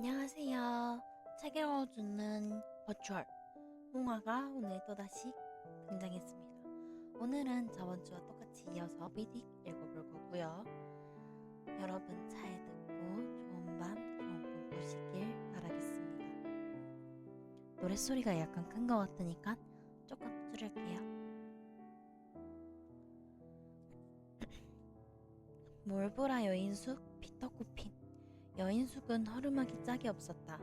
안녕하세요. 책 읽어주는 버추얼 홍화가 오늘 또다시 등장했습니다. 오늘은 저번 주와 똑같이 이어서 미딕 읽어볼 거고요. 여러분 잘 듣고 좋은 밤, 좋은 꿈 꾸시길 바라겠습니다. 노랫소리가 약간 큰 것 같으니까 조금 줄일게요. 몰보라 여인숙 피터 코핀 여인숙은 허름하기 짝이 없었다.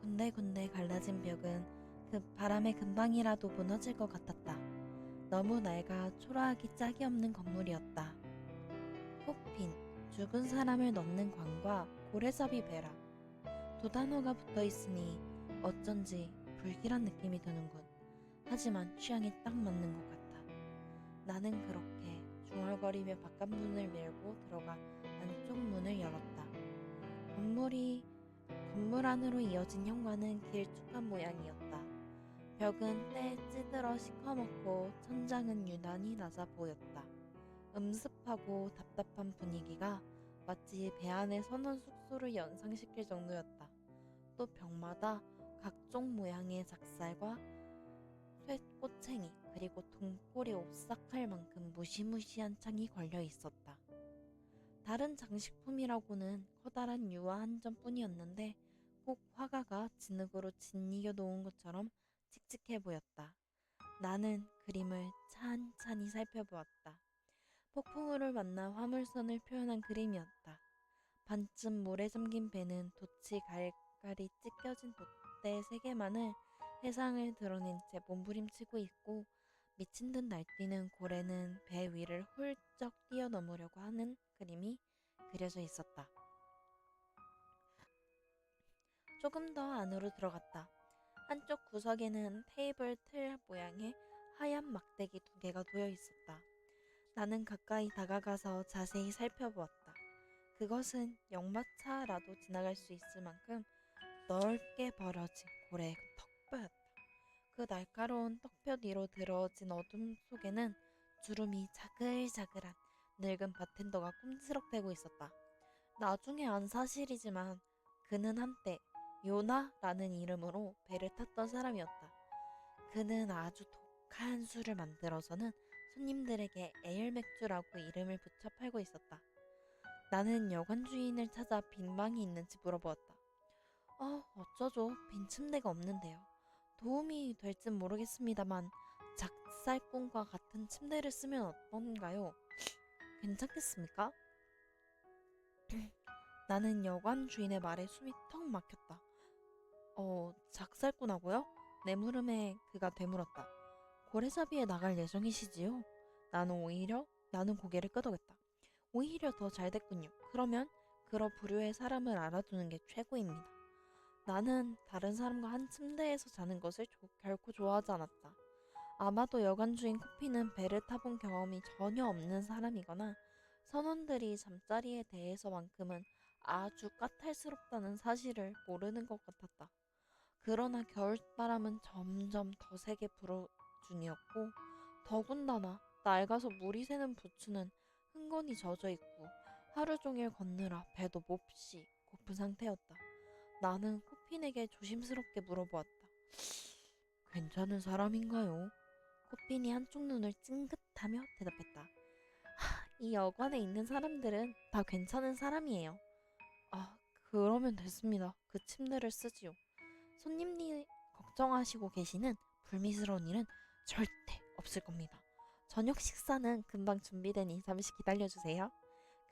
군데군데 갈라진 벽은 그 바람의 금방이라도 무너질 것 같았다. 너무 낡아 초라하기 짝이 없는 건물이었다. 코핀, 죽은 사람을 넣는 관과 고래잡이 베라. 두 단어가 붙어 있으니 어쩐지 불길한 느낌이 드는군. 하지만 취향이 딱 맞는 것 같아. 나는 그렇게 중얼거리며 바깥 문을 밀고 들어가 안쪽 문을 열었다. 건물이 건물 안으로 이어진 현관은 길쭉한 모양이었다. 벽은 때에 찌들어 시커멓고 천장은 유난히 낮아 보였다. 음습하고 답답한 분위기가 마치 배 안의 선원 숙소를 연상시킬 정도였다. 또 벽마다 각종 모양의 작살과 쇠꼬챙이 그리고 동골이 오싹할 만큼 무시무시한 창이 걸려 있었다. 다른 장식품이라고는 커다란 유화 한 점뿐이었는데 꼭 화가가 진흙으로 짓이겨 놓은 것처럼 칙칙해 보였다. 나는 그림을 찬찬히 살펴보았다. 폭풍우를 만나 화물선을 표현한 그림이었다. 반쯤 물에 잠긴 배는 돛이 갈갈이 찢겨진 돛대 세 개만을 해상을 드러낸 채 몸부림치고 있고 미친 듯 날뛰는 고래는 배 위를 훌쩍 뛰어넘으려고 하는 그림이 그려져 있었다. 조금 더 안으로 들어갔다. 한쪽 구석에는 테이블 틀 모양의 하얀 막대기 두 개가 놓여 있었다. 나는 가까이 다가가서 자세히 살펴보았다. 그것은 역마차라도 지나갈 수 있을 만큼 넓게 벌어진 고래의 턱뼈였다. 그 날카로운 턱뼈 뒤로 들어진 어둠 속에는 주름이 자글자글한 늙은 바텐더가 꿈스럭대고 있었다. 나중에 안 사실이지만 그는 한때 요나라는 이름으로 배를 탔던 사람이었다. 그는 아주 독한 술을 만들어서는 손님들에게 에일 맥주라고 이름을 붙여 팔고 있었다. 나는 여관 주인을 찾아 빈 방이 있는지 물어보았다. 어, 어쩌죠. 빈 침대가 없는데요. 도움이 될진 모르겠습니다만 작살꾼과 같은 침대를 쓰면 어떤가요? 괜찮겠습니까? 나는 여관 주인의 말에 숨이 턱 막혔다. 어, 작살꾼하고요? 내 물음에 그가 되물었다. 고래잡이에 나갈 예정이시지요? 나는 오히려 나는 고개를 끄덕였다. 오히려 더 잘 됐군요. 그러면 그러 부류의 사람을 알아두는 게 최고입니다. 나는 다른 사람과 한 침대에서 자는 것을 조- 결코 좋아하지 않았다. 아마도 여관 주인 코피는 배를 타본 경험이 전혀 없는 사람이거나 선원들이 잠자리에 대해서만큼은 아주 까탈스럽다는 사실을 모르는 것 같았다. 그러나 겨울바람은 점점 더 세게 불어 중이었고 더군다나 낡아서 물이 새는 부츠는 흥건히 젖어 있고 하루 종일 걷느라 배도 몹시 고픈 상태였다. 나는 코핀에게 조심스럽게 물어보았다. 괜찮은 사람인가요? 코핀이 한쪽 눈을 찡긋하며 대답했다. 하, 이 여관에 있는 사람들은 다 괜찮은 사람이에요. 아, 그러면 됐습니다. 그 침대를 쓰지요. 손님이 걱정하시고 계시는 불미스러운 일은 절대 없을 겁니다. 저녁 식사는 금방 준비되니 잠시 기다려주세요.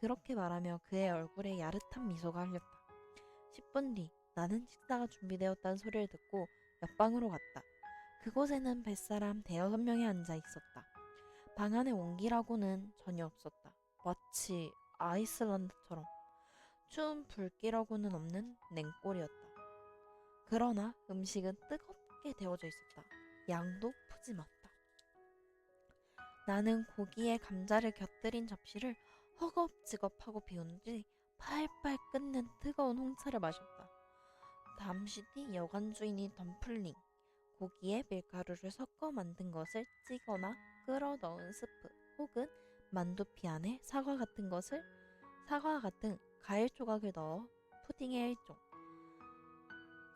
그렇게 말하며 그의 얼굴에 야릇한 미소가 흘렸다. 10분 뒤 나는 식사가 준비되었다는 소리를 듣고 옆방으로 갔다. 그곳에는 뱃사람 대여섯 명이 앉아 있었다. 방 안에 온기라고는 전혀 없었다. 마치 아이슬란드처럼 추운 불길하고는 없는 냉골이었다. 그러나 음식은 뜨겁게 데워져 있었다. 양도 푸짐했다. 나는 고기에 감자를 곁들인 접시를 허겁지겁 하고 비운 뒤 팔팔 끓는 뜨거운 홍차를 마셨다. 잠시 뒤 여관 주인이 덤플링, 고기에 밀가루를 섞어 만든 것을 찌거나 끓어 넣은 스프 혹은 만두피 안에 사과 같은 것을 사과 같은 과일 조각을 넣어 푸딩의 일종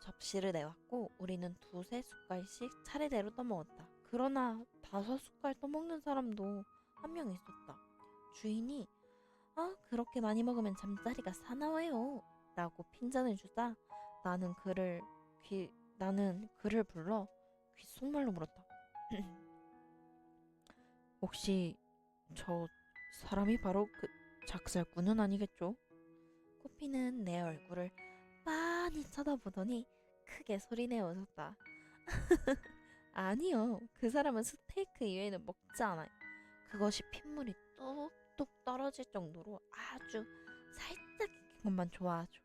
접시를 내왔고 우리는 두세 숟갈씩 차례대로 떠먹었다. 그러나 다섯 숟갈 떠먹는 사람도 한 명 있었다. 주인이 아 그렇게 많이 먹으면 잠자리가 사나워요 라고 핀잔을 주자 나는 그를 귀 나는 그를 불러 귓속말로 물었다. 혹시 저 사람이 바로 그 작살꾼은 아니겠죠? 코피는 내 얼굴을 빤히 쳐다보더니 크게 소리내어 웃었다. 아니요. 그 사람은 스테이크 이외에는 먹지 않아요. 그것이 핏물이 뚝뚝 떨어질 정도로 아주 살짝 익힌 것만 좋아하죠.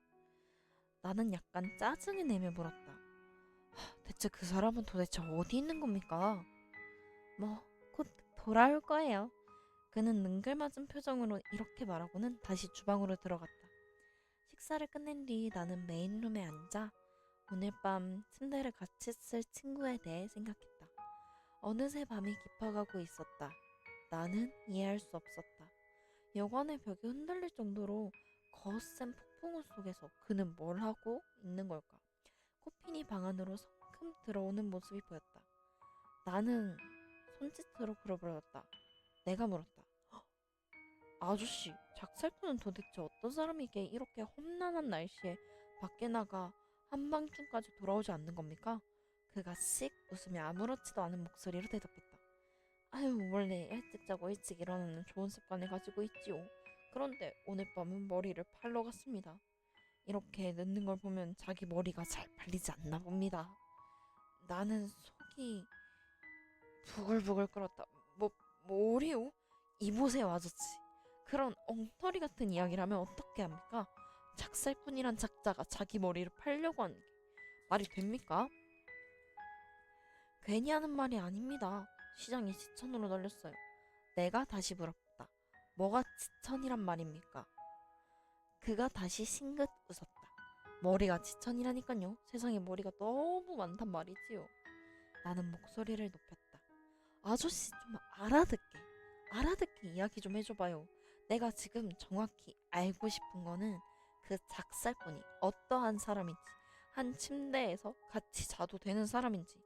나는 약간 짜증을 내며 물었다. 하, 대체 그 사람은 도대체 어디 있는 겁니까? 뭐, 곧 돌아올 거예요. 그는 능글맞은 표정으로 이렇게 말하고는 다시 주방으로 들어갔다. 식사를 끝낸 뒤 나는 메인룸에 앉아 오늘 밤 침대를 같이 쓸 친구에 대해 생각했다. 어느새 밤이 깊어가고 있었다. 나는 이해할 수 없었다. 여관의 벽이 흔들릴 정도로 거센 폭풍우 속에서 그는 뭘 하고 있는 걸까? 코핀이 방 안으로 성큼 들어오는 모습이 보였다. 나는 손짓으로 불렀다. 내가 물었다. "헉, 아저씨, 작살꾼은 도대체 어떤 사람이기에 이렇게 험난한 날씨에 밖에 나가 한밤중까지 돌아오지 않는 겁니까? 그가 씩 웃으며 아무렇지도 않은 목소리로 대답했다. 아유, 원래 일찍 자고 일찍 일어나는 좋은 습관을 가지고 있지요. 그런데 오늘 밤은 머리를 팔러 갔습니다. 이렇게 늦는 걸 보면 자기 머리가 잘 팔리지 않나 봅니다. 나는 속이 부글부글 끓었다. 뭐, 뭐래요? 이보세요, 아저씨. 그런 엉터리 같은 이야기를 하면 어떻게 합니까? 작살꾼이란 작자가 자기 머리를 팔려고 하는 게 말이 됩니까? 괜히 하는 말이 아닙니다. 시장이 지천으로 날렸어요. 내가 다시 물었다. 뭐가 지천이란 말입니까? 그가 다시 싱긋 웃었다. 머리가 지천이라니까요. 세상에 머리가 너무 많단 말이지요. 나는 목소리를 높였다. 아저씨 좀 알아듣게, 알아듣게 이야기 좀 해줘봐요. 내가 지금 정확히 알고 싶은 거는 그 작살꾼이 어떠한 사람인지, 한 침대에서 같이 자도 되는 사람인지,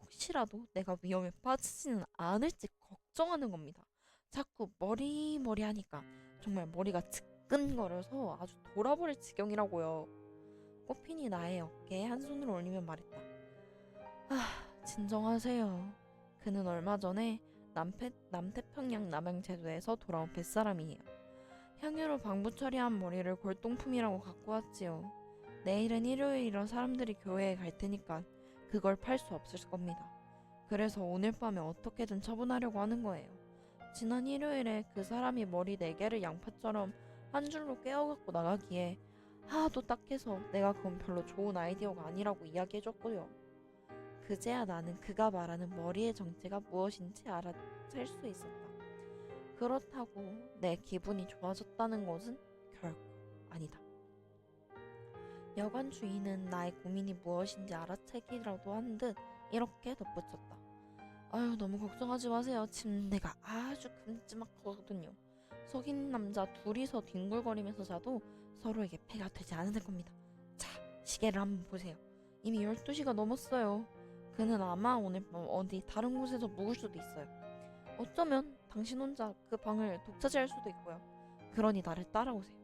혹시라도 내가 위험에 빠지지는 않을지 걱정하는 겁니다. 자꾸 머리머리 하니까 정말 머리가 지끈거려서 아주 돌아버릴 지경이라고요. 꽃핀이 나의 어깨에 한 손을 올리며 말했다. 아, 진정하세요. 그는 얼마 전에 남태, 남태평양 남양제도에서 돌아온 뱃사람이에요. 향유로 방부 처리한 머리를 골동품이라고 갖고 왔지요. 내일은 일요일이라 사람들이 교회에 갈 테니까 그걸 팔 수 없을 겁니다. 그래서 오늘 밤에 어떻게든 처분하려고 하는 거예요. 지난 일요일에 그 사람이 머리 네 개를 양파처럼 한 줄로 꿰어갖고 나가기에 하도 딱해서 내가 그건 별로 좋은 아이디어가 아니라고 이야기해줬고요. 그제야 나는 그가 말하는 머리의 정체가 무엇인지 알아챌 수 있었다. 그렇다고 내 기분이 좋아졌다는 것은 결코 아니다. 여관 주인은 나의 고민이 무엇인지 알아채기라도 한 듯 이렇게 덧붙였다. 아유 너무 걱정하지 마세요. 침대가 아주 큼지막하거든요. 속인 남자 둘이서 뒹굴거리면서 자도 서로에게 폐가 되지 않을 겁니다. 자 시계를 한번 보세요. 이미 12시가 넘었어요. 그는 아마 오늘 밤 어디 다른 곳에서 묵을 수도 있어요. 어쩌면 당신 혼자 그 방을 독차지할 수도 있고요. 그러니 나를 따라오세요.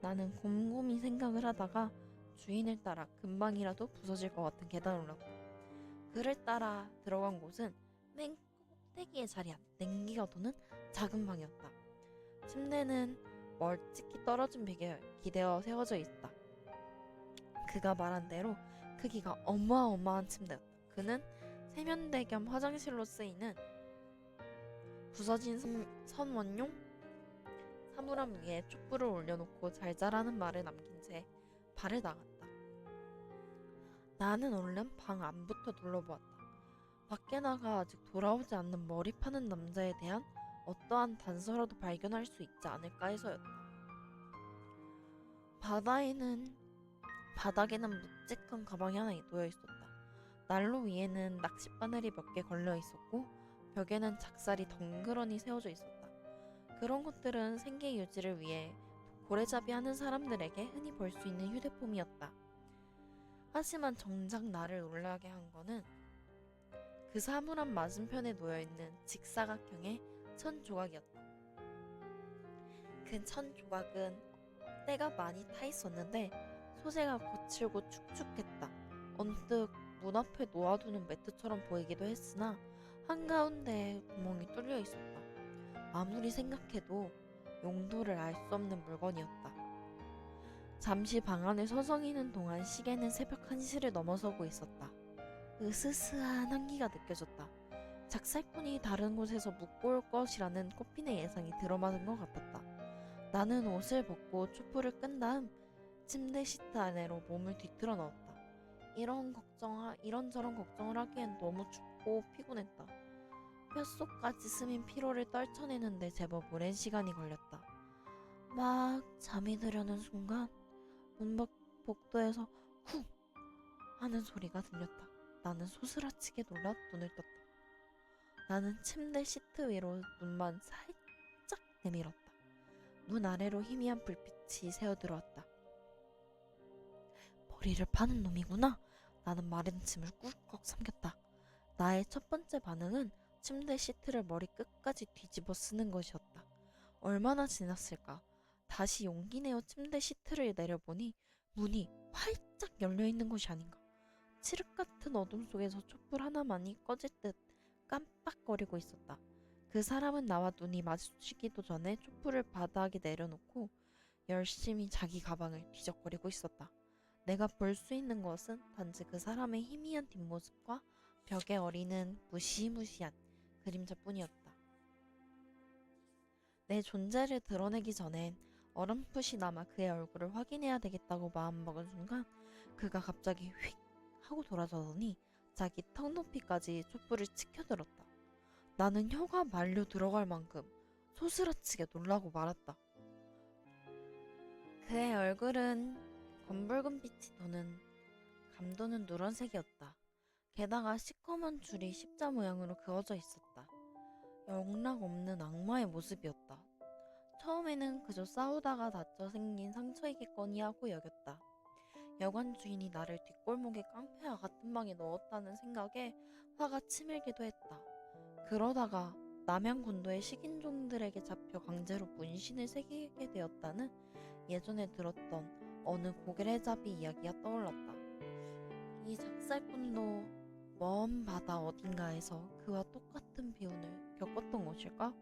나는 곰곰이 생각을 하다가 주인을 따라 금방이라도 부서질 것 같은 계단을 올랐다. 그를 따라 들어간 곳은 맨 꼭대기의 자리야 냉기가 도는 작은 방이었다. 침대는 멀찍이 떨어진 벽에 기대어 세워져 있다. 그가 말한 대로 크기가 어마어마한 침대였다. 그는 세면대 겸 화장실로 쓰이는 부서진 선, 선원용 사물함 위에 촛불을 올려놓고 잘 자라는 말을 남긴 채 발을 나갔다. 나는 얼른 방 안부터 둘러보았다. 밖에 나가 아직 돌아오지 않는 머리 파는 남자에 대한 어떠한 단서라도 발견할 수 있지 않을까 해서였다. 바다에는 바닥에는 묵직한 가방이 하나 놓여 있었다. 난로 위에는 낚싯바늘이 몇 개 걸려 있었고 벽에는 작살이 덩그러니 세워져 있었다. 그런 것들은 생계 유지를 위해 고래잡이 하는 사람들에게 흔히 볼 수 있는 휴대폰이었다. 하지만 정작 나를 놀라게 한 거는 그 사물함 맞은편에 놓여있는 직사각형의 천 조각이었다. 그 천 조각은 때가 많이 타 있었는데 소재가 거칠고 축축했다. 언뜻 문 앞에 놓아두는 매트처럼 보이기도 했으나 한가운데에 구멍이 뚫려 있었다. 아무리 생각해도 용도를 알 수 없는 물건이었다. 잠시 방 안에 서성이는 동안 시계는 새벽 1시를 넘어서고 있었다. 으스스한 한기가 느껴졌다. 작살꾼이 다른 곳에서 묵고 올 것이라는 꽃핀의 예상이 들어맞은 것 같았다. 나는 옷을 벗고 촛불을 끈 다음 침대 시트 안으로 몸을 뒤틀어 넣었다. 이런 걱정, 이런저런 걱정을 하기엔 너무 춥고 피곤했다. 뼛속까지 스민 피로를 떨쳐내는데 제법 오랜 시간이 걸렸다. 막 잠이 들려는 순간 문밖 복도에서 쿵 하는 소리가 들렸다. 나는 소스라치게 놀라 눈을 떴다. 나는 침대 시트 위로 눈만 살짝 내밀었다. 문 아래로 희미한 불빛이 새어들어왔다. 머리를 파는 놈이구나. 나는 마른 침을 꿀꺽 삼켰다. 나의 첫 번째 반응은 침대 시트를 머리 끝까지 뒤집어 쓰는 것이었다. 얼마나 지났을까? 다시 용기 내어 침대 시트를 내려보니 문이 활짝 열려 있는 것이 아닌가. 칠흑 같은 어둠 속에서 촛불 하나만이 꺼질 듯 깜빡거리고 있었다. 그 사람은 나와 눈이 마주치기도 전에 촛불을 바닥에 내려놓고 열심히 자기 가방을 뒤적거리고 있었다. 내가 볼 수 있는 것은 단지 그 사람의 희미한 뒷모습과 벽에 어리는 무시무시한 그림자뿐이었다. 내 존재를 드러내기 전엔 어렴풋이 남아 그의 얼굴을 확인해야 되겠다고 마음먹은 순간 그가 갑자기 휙 하고 돌아서더니 자기 턱 높이까지 촛불을 치켜들었다. 나는 혀가 말려 들어갈 만큼 소스라치게 놀라고 말았다. 그의 얼굴은 검붉은 빛이 도는 감도는 누런색이었다. 게다가 시커먼 줄이 십자 모양으로 그어져 있었다. 영락 없는 악마의 모습이었다. 처음에는 그저 싸우다가 다쳐 생긴 상처이겠거니 하고 여겼다. 여관 주인이 나를 뒷골목에 깡패와 같은 방에 넣었다는 생각에 화가 치밀기도 했다. 그러다가 남양군도의 식인종들에게 잡혀 강제로 문신을 새기게 되었다는 예전에 들었던 어느 고개레잡이 이야기가 떠올랐다. 이 작살꾼도 먼 바다 어딘가에서 그와 똑같은 비운을 겪었던 것일까?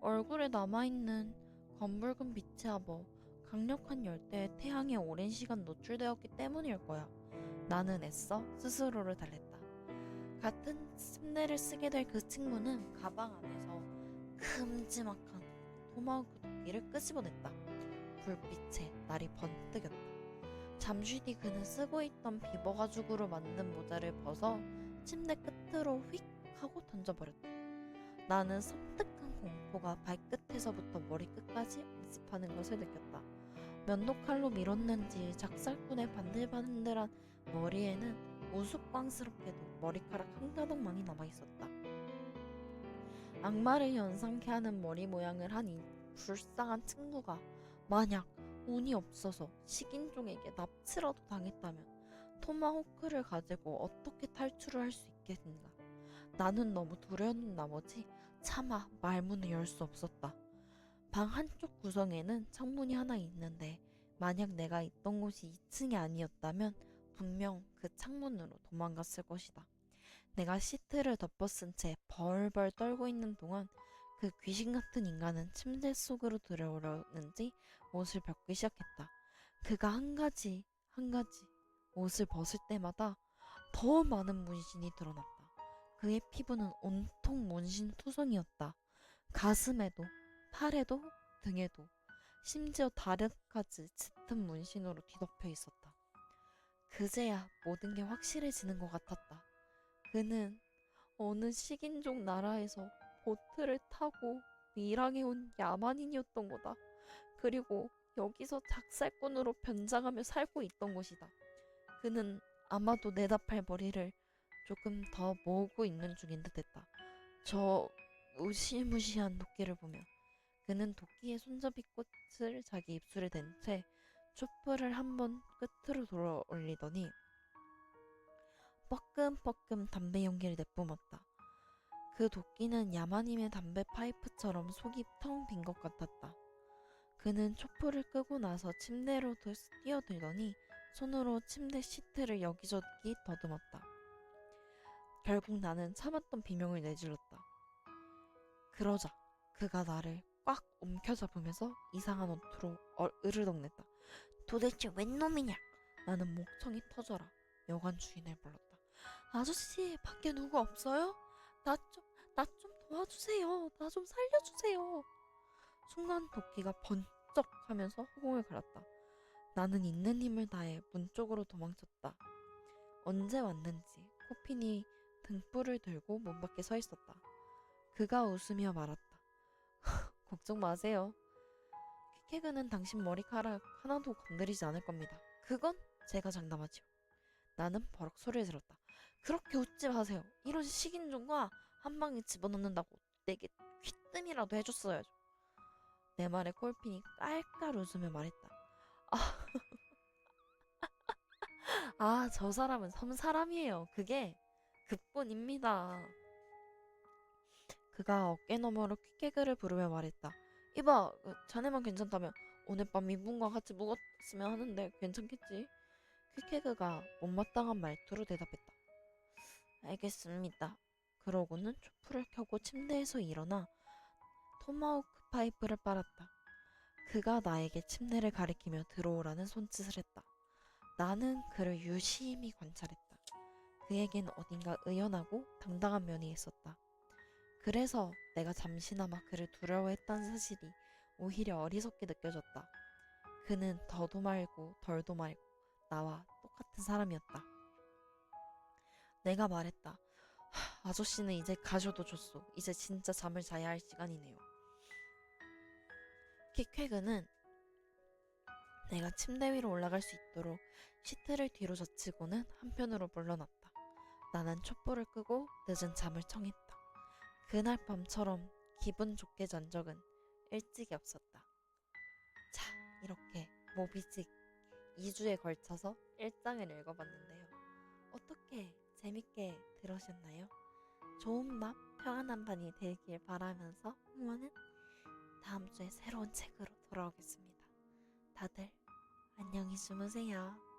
얼굴에 남아있는 검붉은 빛이 아버 강력한 열대에 태양에 오랜 시간 노출되었기 때문일 거야. 나는 애써 스스로를 달랬다. 같은 침대를 쓰게 될 그 친구는 가방 안에서 큼지막한 토마호크 도끼를 끄집어냈다. 불빛에 날이 번뜩였다. 잠시 뒤 그는 쓰고 있던 비버 가죽으로 만든 모자를 벗어 침대 끝으로 휙 하고 던져버렸다. 나는 섬뜩한 공포가 발끝에서부터 머리끝까지 엄습하는 것을 느꼈다. 면도칼로 밀었는지 작살꾼의 반들반들한 머리에는 우스꽝스럽게도 머리카락 한 가닥만이 남아있었다. 악마를 연상케 하는 머리 모양을 한 이 불쌍한 친구가 만약 운이 없어서 식인종에게 납치라도 당했다면 토마호크를 가지고 어떻게 탈출을 할 수 있겠는가. 나는 너무 두려운 나머지 차마 말문을 열 수 없었다. 방 한쪽 구성에는 창문이 하나 있는데 만약 내가 있던 곳이 2층이 아니었다면 분명 그 창문으로 도망갔을 것이다. 내가 시트를 덮어쓴 채 벌벌 떨고 있는 동안 그 귀신 같은 인간은 침대 속으로 들어오려는지 옷을 벗기 시작했다. 그가 한 가지 한 가지 옷을 벗을 때마다 더 많은 문신이 드러났다. 그의 피부는 온통 문신 투성이었다. 가슴에도 팔에도 등에도 심지어 다리까지 짙은 문신으로 뒤덮여 있었다. 그제야 모든 게 확실해지는 것 같았다. 그는 어느 식인종 나라에서 보트를 타고 밀항에 온 야만인이었던 거다. 그리고 여기서 작살꾼으로 변장하며 살고 있던 것이다. 그는 아마도 내다팔 머리를 조금 더 모으고 있는 중인 듯했다. 저 무시무시한 도끼를 보며 그는 도끼의 손잡이 꽃을 자기 입술에 댄 채 촛불을 한 번 끝으로 돌아 올리더니 뻐끔뻐끔 담배 연기를 내뿜었다. 그 도끼는 야마님의 담배 파이프처럼 속이 텅 빈 것 같았다. 그는 촛불을 끄고 나서 침대로 드- 뛰어들더니 손으로 침대 시트를 여기저기 더듬었다. 결국 나는 참았던 비명을 내질렀다. 그러자 그가 나를 꽉 움켜잡으면서 이상한 어투로 어, 으르렁댔다. 도대체 웬 놈이냐? 나는 목청이 터져라. 여관 주인을 불렀다. 아저씨, 밖에 누구 없어요? 나 좀, 나 좀 도와주세요. 나 좀 살려주세요. 순간 도끼가 번쩍 하면서 허공을 갈았다. 나는 있는 힘을 다해 문 쪽으로 도망쳤다. 언제 왔는지 코핀이 등불을 들고 문 밖에 서 있었다. 그가 웃으며 말았다. 걱정 마세요. 키케그는 당신 머리카락 하나도 건드리지 않을 겁니다. 그건 제가 장담하지요. 나는 버럭 소리를 질렀다. 그렇게 웃지 마세요. 이런 식인종과 한 방에 집어넣는다고 내게 귀뜸이라도 해줬어야죠. 내 말에 콜핀이 깔깔 웃으며 말했다. 아, 아, 저 사람은 섬 사람이에요. 그게 그뿐입니다. 그가 어깨 너머로 퀵개그를 부르며 말했다. 이봐, 그, 자네만 괜찮다면 오늘 밤 이분과 같이 묵었으면 하는데 괜찮겠지? 퀵개그가 못마땅한 말투로 대답했다. 알겠습니다. 그러고는 촛불을 켜고 침대에서 일어나 토마호크 파이프를 빨았다. 그가 나에게 침대를 가리키며 들어오라는 손짓을 했다. 나는 그를 유심히 관찰했다. 그에겐 어딘가 의연하고 당당한 면이 있었다. 그래서 내가 잠시나마 그를 두려워했던 사실이 오히려 어리석게 느껴졌다. 그는 더도 말고 덜도 말고 나와 똑같은 사람이었다. 내가 말했다. "하, 아저씨는 이제 가셔도 좋소. 이제 진짜 잠을 자야 할 시간이네요. 킥회그는 내가 침대 위로 올라갈 수 있도록 시트를 뒤로 젖히고는 한편으로 물러났다. 나는 촛불을 끄고 늦은 잠을 청했다. 그날 밤처럼 기분 좋게 잔 적은 일찍이 없었다. 자, 이렇게 모비직 2주에 걸쳐서 1장을 읽어봤는데요. 어떻게 재밌게 들으셨나요? 좋은 밤, 평안한 밤이 되길 바라면서 응원은 다음 주에 새로운 책으로 돌아오겠습니다. 다들 안녕히 주무세요.